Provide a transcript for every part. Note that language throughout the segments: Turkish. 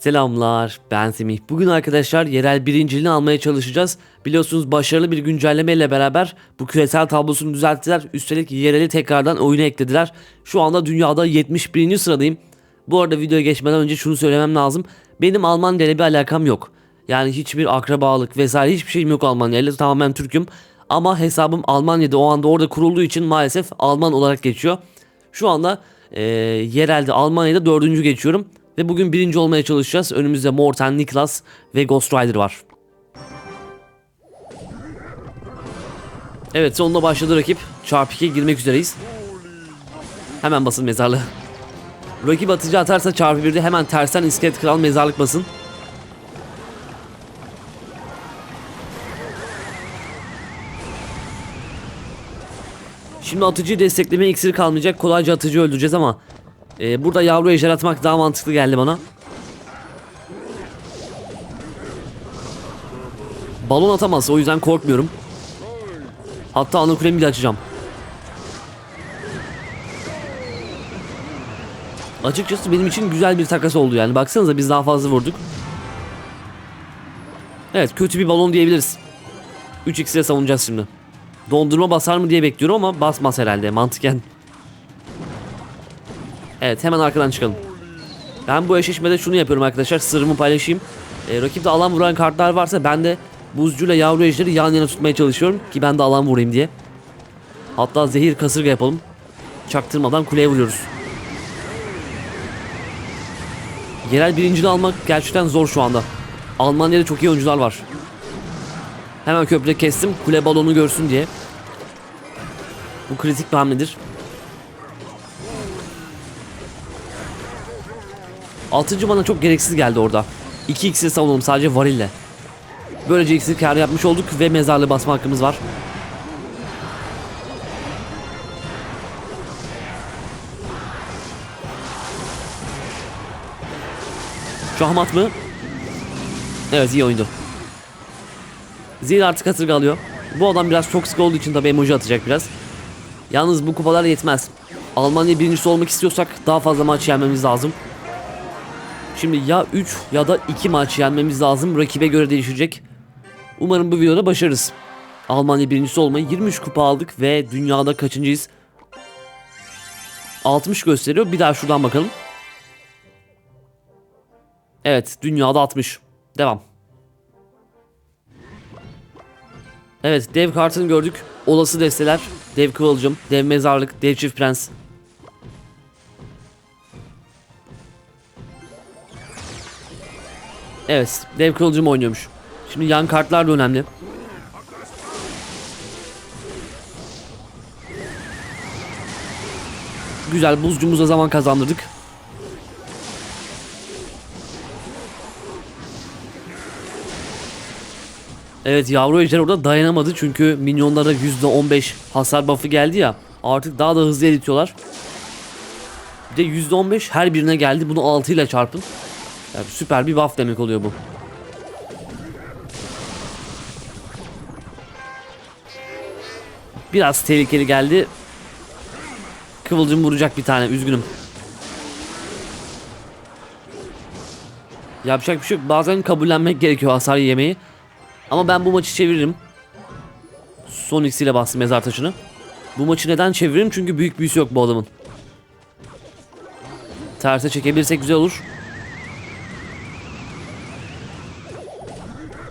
Selamlar ben Semih. Bugün arkadaşlar yerel birinciliğini almaya çalışacağız. Biliyorsunuz başarılı bir güncelleme ile beraber bu küresel tablosunu düzelttiler. Üstelik yereli tekrardan oyuna eklediler. Şu anda dünyada 71. sıradayım. Bu arada videoya geçmeden önce şunu söylemem lazım. Benim Almanya ile bir alakam yok. Yani hiçbir akrabalık vesaire hiçbir şeyim yok Almanya ile. Tamamen Türk'üm. Ama hesabım Almanya'da o anda orada kurulduğu için maalesef Alman olarak geçiyor. Şu anda eee, yerelde Almanya'da dördüncü geçiyorum. Ve bugün birinci olmaya çalışacağız. Önümüzde Morten, Niklas ve Ghost Rider var. Evet sonunda başladı rakip. Çarpı 2'ye girmek üzereyiz. Hemen basın mezarlığı. Rakip atıcı atarsa çarpı 1'de hemen tersten iskelet kral mezarlık basın. Şimdi atıcıyı destekleme iksiri kalmayacak. Kolayca atıcı öldüreceğiz ama e, burada yavru ejder atmak daha mantıklı geldi bana. Balon atamaz o yüzden korkmuyorum. Hatta ana bile açacağım. Açıkçası benim için güzel bir takas oldu yani. Baksanıza biz daha fazla vurduk. Evet kötü bir balon diyebiliriz. 3x'e savunacağız şimdi. Dondurma basar mı diye bekliyorum ama basmaz herhalde mantıken. Evet hemen arkadan çıkalım. Ben bu eşleşmede şunu yapıyorum arkadaşlar sırrımı paylaşayım. Ee, rakipte alan vuran kartlar varsa ben de buzcuyla yavru ejderi yan yana tutmaya çalışıyorum ki ben de alan vurayım diye. Hatta zehir kasırga yapalım. Çaktırmadan kuleye vuruyoruz. Yerel birinciliği almak gerçekten zor şu anda. Almanya'da çok iyi oyuncular var. Hemen köprüde kestim kule balonu görsün diye. Bu kritik bir hamledir. Altıncı bana çok gereksiz geldi orada. 2x'e savunalım sadece varille. Böylece x'i kar yapmış olduk ve mezarlığı basma hakkımız var. Şahmat mı? Evet iyi oyundu. Zil artık kasırga alıyor. Bu adam biraz çok sık olduğu için tabi emoji atacak biraz. Yalnız bu kupalar yetmez. Almanya birincisi olmak istiyorsak daha fazla maç yenmemiz lazım. Şimdi ya 3 ya da 2 maç yenmemiz lazım. Rakibe göre değişecek. Umarım bu videoda başarırız. Almanya birincisi olmayı 23 kupa aldık ve dünyada kaçıncıyız? 60 gösteriyor. Bir daha şuradan bakalım. Evet, dünyada 60. Devam. Evet, dev kartını gördük. Olası desteler, dev kıvılcım, dev mezarlık, dev çift prens. Evet, dev kılıcım oynuyormuş. Şimdi yan kartlar da önemli. Güzel, buzcumuza zaman kazandırdık. Evet yavru ejder orada dayanamadı çünkü minyonlara %15 hasar buff'ı geldi ya. Artık daha da hızlı eritiyorlar. Bir de %15 her birine geldi. Bunu 6 ile çarpın. Yani süper bir buff demek oluyor bu. Biraz tehlikeli geldi. Kıvılcım vuracak bir tane üzgünüm. Yapacak bir şey yok. Bazen kabullenmek gerekiyor hasar yemeyi. Ama ben bu maçı çeviririm. Son X ile bastım mezar taşını. Bu maçı neden çeviririm? Çünkü büyük büyüsü yok bu adamın. Terse çekebilirsek güzel olur.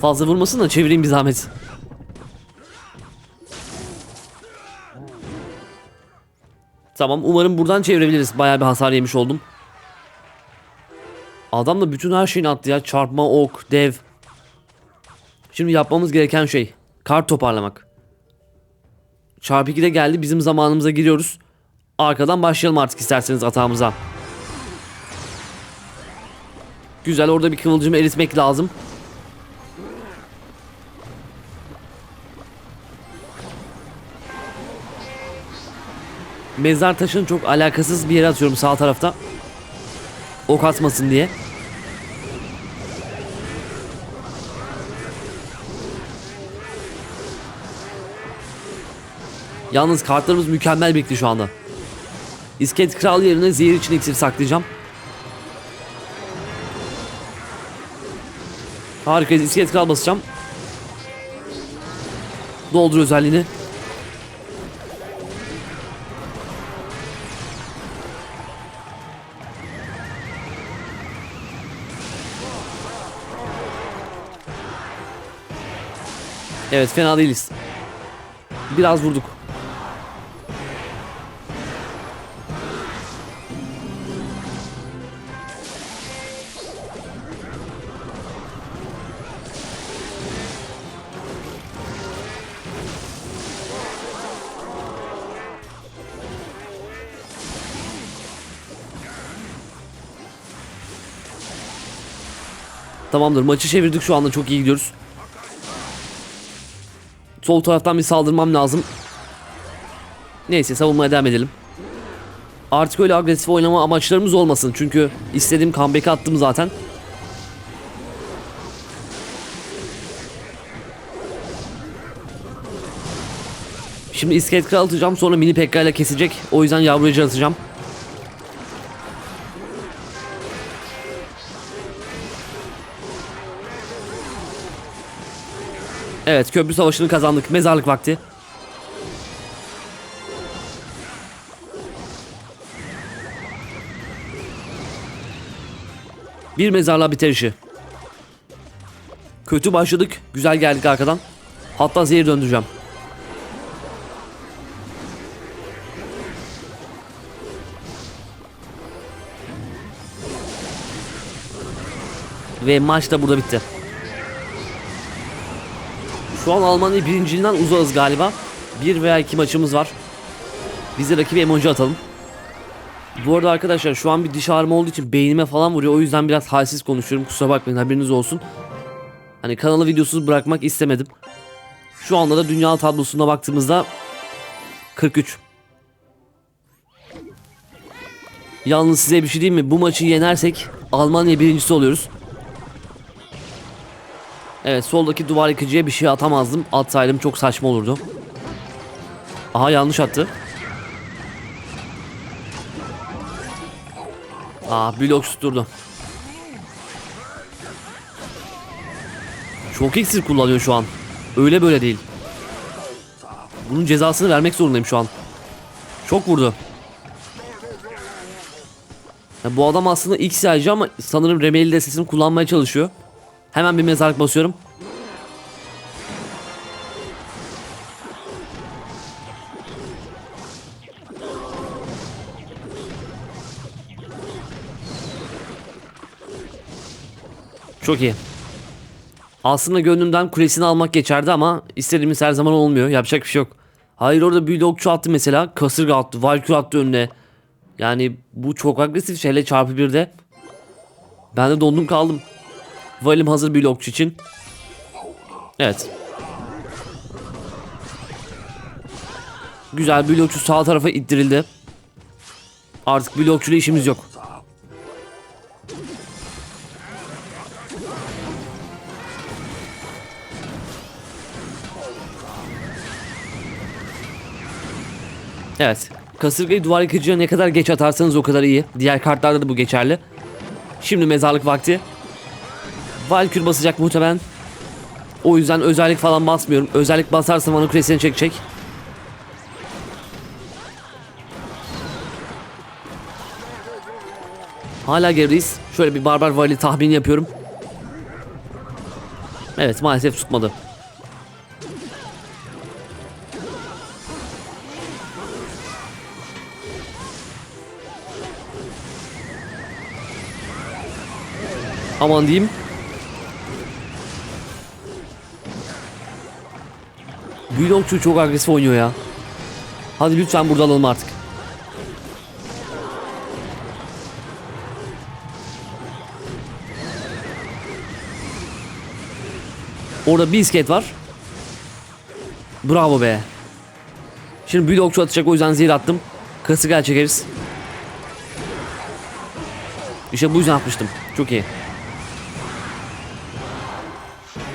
Fazla vurmasın da çevireyim bir zahmet. Tamam umarım buradan çevirebiliriz. Bayağı bir hasar yemiş oldum. Adam da bütün her şeyini attı ya. Çarpma, ok, dev. Şimdi yapmamız gereken şey kart toparlamak. Çarpı 2'de geldi. Bizim zamanımıza giriyoruz. Arkadan başlayalım artık isterseniz atağımıza. Güzel orada bir kıvılcımı eritmek lazım. Mezar taşını çok alakasız bir yere atıyorum sağ tarafta. Ok atmasın diye. Yalnız kartlarımız mükemmel birikti şu anda. İskelet kral yerine zehir için iksir saklayacağım. Harika iskelet kral basacağım. Doldur özelliğini. Evet fena değiliz. Biraz vurduk. Tamamdır maçı çevirdik şu anda çok iyi gidiyoruz. Sol taraftan bir saldırmam lazım. Neyse savunmaya devam edelim. Artık öyle agresif oynama amaçlarımız olmasın. Çünkü istediğim comeback'i attım zaten. Şimdi iskelet kral atacağım sonra mini pekka ile kesecek. O yüzden yavrucu atacağım. Evet köprü savaşını kazandık. Mezarlık vakti. Bir mezarlığa biter işi. Kötü başladık. Güzel geldik arkadan. Hatta zehir döndüreceğim. Ve maç da burada bitti. Şu an Almanya birinciliğinden uzağız galiba. Bir veya iki maçımız var. Biz de rakibe emoji atalım. Bu arada arkadaşlar şu an bir diş ağrım olduğu için beynime falan vuruyor. O yüzden biraz halsiz konuşuyorum. Kusura bakmayın haberiniz olsun. Hani kanalı videosuz bırakmak istemedim. Şu anda da dünya tablosuna baktığımızda 43. Yalnız size bir şey diyeyim mi? Bu maçı yenersek Almanya birincisi oluyoruz. Evet soldaki duvar yıkıcıya bir şey atamazdım. Atsaydım çok saçma olurdu. Aha yanlış attı. Aa blok tutturdu. Çok iksir kullanıyor şu an. Öyle böyle değil. Bunun cezasını vermek zorundayım şu an. Çok vurdu. Ya bu adam aslında X sayıcı ama sanırım Remeli destesini kullanmaya çalışıyor. Hemen bir mezarlık basıyorum. Çok iyi. Aslında gönlümden kulesini almak geçerdi ama istediğimiz her zaman olmuyor. Yapacak bir şey yok. Hayır orada büyülü okçu attı mesela. Kasırga attı. Valkür attı önüne. Yani bu çok agresif şeyle çarpı bir de. Ben de dondum kaldım. Valim hazır bir okçu için. Evet. Güzel bir okçu sağ tarafa ittirildi. Artık bir okçuyla işimiz yok. Evet. Kasırgayı duvar yıkıcıya ne kadar geç atarsanız o kadar iyi. Diğer kartlarda da bu geçerli. Şimdi mezarlık vakti. Valkür basacak muhtemelen. O yüzden özellik falan basmıyorum. Özellik basarsam onu kulesini çekecek. Hala gerideyiz. Şöyle bir barbar vali tahmini yapıyorum. Evet maalesef tutmadı. Aman diyeyim. Büyülü okçu çok agresif oynuyor ya. Hadi lütfen burada alalım artık. Orada bir iskelet var. Bravo be. Şimdi büyülü okçu atacak o yüzden zehir attım. Kasıgal çekeriz. İşte bu yüzden atmıştım. Çok iyi.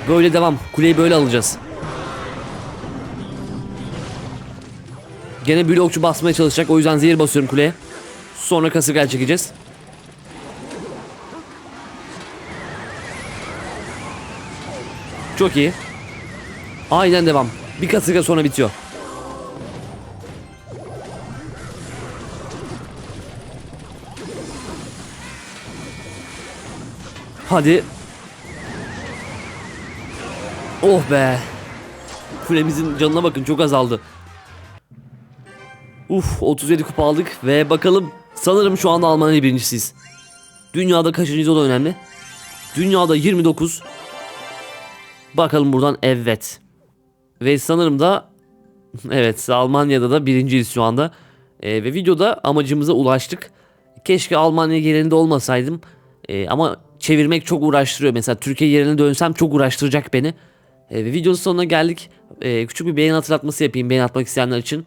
Böyle devam. Kuleyi böyle alacağız. Gene blokçu basmaya çalışacak. O yüzden zehir basıyorum kuleye. Sonra kasırgayla çekeceğiz. Çok iyi. Aynen devam. Bir kasırga sonra bitiyor. Hadi. Oh be. Kulemizin canına bakın çok azaldı. Uf 37 kupa aldık ve bakalım sanırım şu anda Almanya birincisiyiz. Dünyada kaçıncıyız o da önemli. Dünyada 29. Bakalım buradan evet. Ve sanırım da evet Almanya'da da birinciyiz şu anda. Ee, ve videoda amacımıza ulaştık. Keşke Almanya yerinde olmasaydım. Ee, ama çevirmek çok uğraştırıyor. Mesela Türkiye yerine dönsem çok uğraştıracak beni. Ee, ve videonun sonuna geldik. Ee, küçük bir beğeni hatırlatması yapayım beğeni atmak isteyenler için.